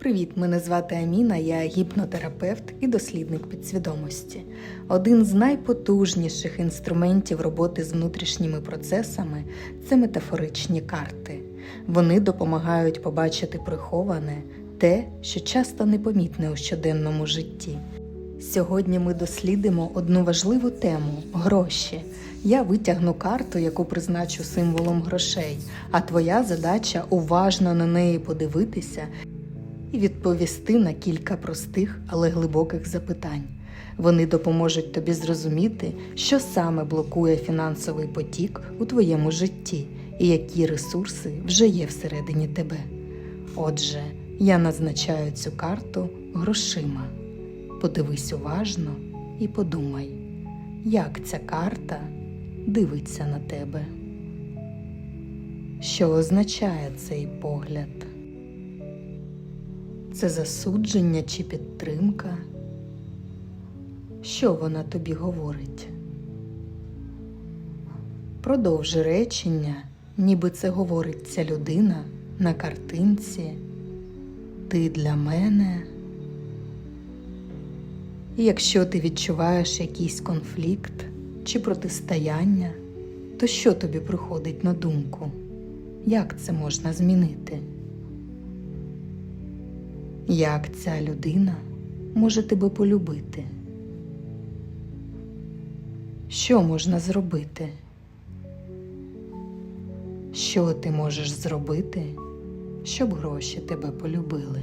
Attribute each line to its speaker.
Speaker 1: Привіт, мене звати Аміна, я гіпнотерапевт і дослідник підсвідомості. Один з найпотужніших інструментів роботи з внутрішніми процесами це метафоричні карти. Вони допомагають побачити приховане, те, що часто непомітне у щоденному житті. Сьогодні ми дослідимо одну важливу тему гроші. Я витягну карту, яку призначу символом грошей, а твоя задача уважно на неї подивитися і відповісти на кілька простих, але глибоких запитань. Вони допоможуть тобі зрозуміти, що саме блокує фінансовий потік у твоєму житті і які ресурси вже є всередині тебе. Отже, я назначаю цю карту грошима. Подивись уважно і подумай, як ця карта дивиться на тебе. Що означає цей погляд? Це засудження чи підтримка? Що вона тобі говорить? Продовжи речення, ніби це говорить ця людина на картинці. Ти для мене. І якщо ти відчуваєш якийсь конфлікт чи протистояння, то що тобі приходить на думку? Як це можна змінити? Як ця людина може тебе полюбити? Що можна зробити? Що ти можеш зробити, щоб гроші тебе полюбили?